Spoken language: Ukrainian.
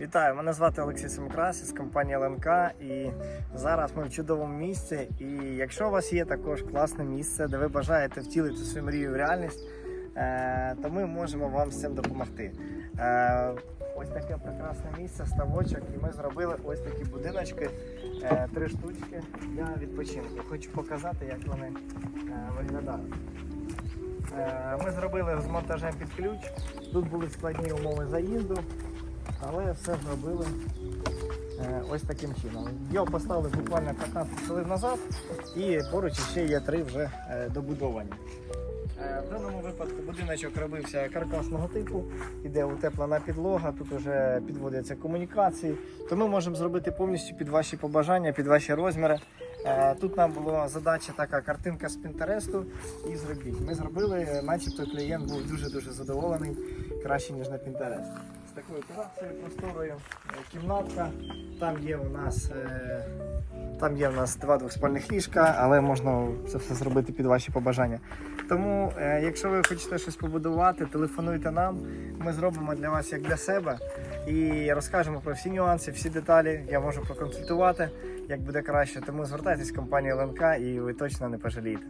Вітаю, мене звати Олексій Семкрас із компанії ЛНК. І зараз ми в чудовому місці. І якщо у вас є також класне місце, де ви бажаєте втілити свою мрію в реальність, е, то ми можемо вам з цим допомогти. Е, Ось таке прекрасне місце, ставочок, і ми зробили ось такі будиночки, е, три штучки для відпочинку. Хочу показати, як вони виглядають. Ми зробили з монтажем під ключ. Тут були складні умови заїзду, але все зробили е, ось таким чином. Його поставили буквально 15 хвилин назад, і поруч ще є три вже е, добудовані. Е, В даному випадку будиночок робився каркасного типу, іде утеплена підлога, тут вже підводяться комунікації. То ми можемо зробити повністю під ваші побажання, під ваші розміри. Тут нам була задача така картинка з Пінтересту і зробіть. Ми зробили, начебто клієнт був дуже-дуже задоволений, краще, ніж на Пінтерест. Такою терасою просторою, е, кімнатка. Там є у нас е, там є у нас два двоспальних ліжка, але можна це все зробити під ваші побажання. Тому, е, якщо ви хочете щось побудувати, телефонуйте нам. Ми зробимо для вас як для себе і розкажемо про всі нюанси, всі деталі. Я можу проконсультувати, як буде краще. Тому звертайтесь в компанію ЛНК і ви точно не пожалієте.